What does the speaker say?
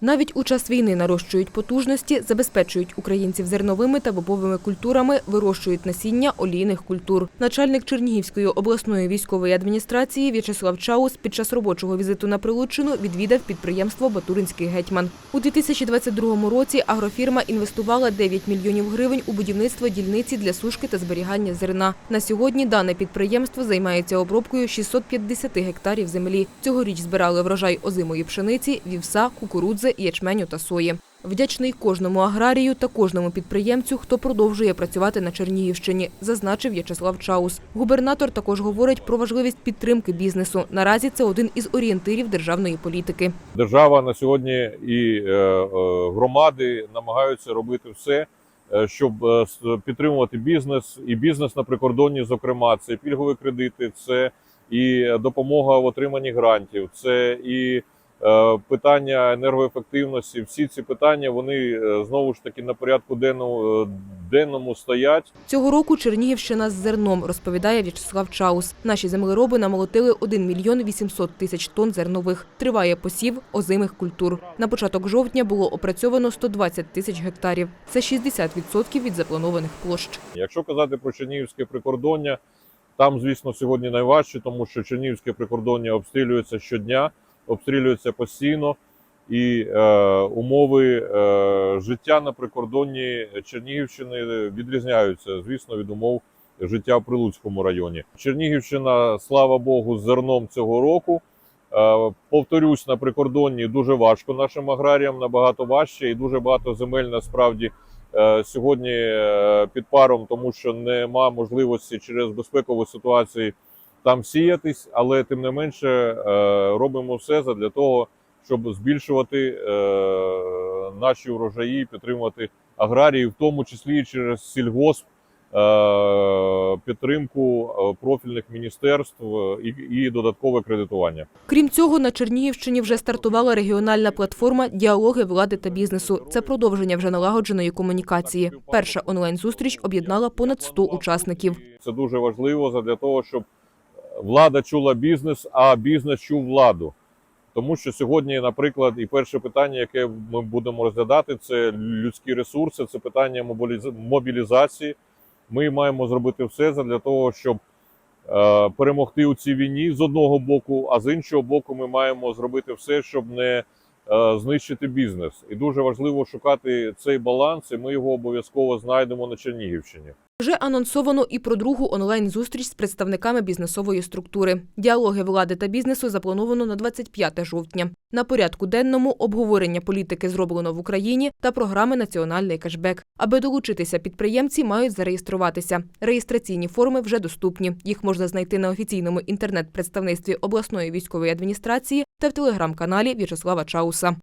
Навіть у час війни нарощують потужності, забезпечують українців зерновими та бобовими культурами, вирощують насіння олійних культур. Начальник Чернігівської обласної військової адміністрації В'ячеслав Чаус під час робочого візиту на Прилуччину відвідав підприємство Батуринський гетьман. У 2022 році агрофірма інвестувала 9 мільйонів гривень у будівництво дільниці для сушки та зберігання зерна. На сьогодні дане підприємство займається обробкою 650 гектарів землі. Цьогоріч збирали врожай озимої пшениці, вівса, кукурудзи, ячменю та сої. Вдячний кожному аграрію та кожному підприємцю, хто продовжує працювати на Чернігівщині, зазначив В'ячеслав Чаус. Губернатор також говорить про важливість підтримки бізнесу. Наразі це один із орієнтирів державної політики. Держава на сьогодні і е, е, громади намагаються робити все, е, щоб підтримувати бізнес і бізнес на прикордонні. Зокрема, це пільгові кредити, це і допомога в отриманні грантів, це і питання енергоефективності. Всі ці питання вони е, знову ж таки на порядку денному, е, денному стоять. Цього року Чернігівщина з зерном, розповідає В'ячеслав Чаус. Наші землероби намолотили 1 мільйон 800 тисяч тонн зернових. Триває посів озимих культур. На початок жовтня було опрацьовано 120 тисяч гектарів. Це 60% від запланованих площ. Якщо казати про Чернігівське прикордоння, там, звісно, сьогодні найважче, тому що Чернігівське прикордоння обстрілюється щодня, обстрілюється постійно, і е, умови е, життя на прикордонні Чернігівщини відрізняються, звісно, від умов життя в Прилуцькому районі. Чернігівщина, слава Богу, з зерном цього року. Е, Повторюсь, на прикордонні дуже важко нашим аграріям, набагато важче, і дуже багато земель насправді е, сьогодні е, під паром, тому що нема можливості через безпекові ситуації там сіятись, але тим не менше е, робимо все для того, щоб збільшувати е, наші урожаї, підтримувати аграрії, в тому числі і через сільгосп. е, Підтримку профільних міністерств і, і додаткове кредитування. Крім цього, на Чернігівщині вже стартувала регіональна платформа Діалоги влади та бізнесу. Це продовження вже налагодженої комунікації. Перша онлайн-зустріч об'єднала понад 100 учасників. Це дуже важливо для того, щоб влада чула бізнес, а бізнес чув владу. Тому що сьогодні, наприклад, і перше питання, яке ми будемо розглядати, це людські ресурси, це питання мобілізації. Ми маємо зробити все для того, щоб е, перемогти у цій війні з одного боку, а з іншого боку, ми маємо зробити все, щоб не е, знищити бізнес. І дуже важливо шукати цей баланс, і ми його обов'язково знайдемо на Чернігівщині. Вже анонсовано і про другу онлайн-зустріч з представниками бізнесової структури. Діалоги влади та бізнесу заплановано на 25 жовтня. На порядку денному обговорення політики зроблено в Україні та програми Національний кешбек. Аби долучитися, підприємці мають зареєструватися. Реєстраційні форми вже доступні. Їх можна знайти на офіційному інтернет-представництві обласної військової адміністрації та в телеграм-каналі В'ячеслава Чауса.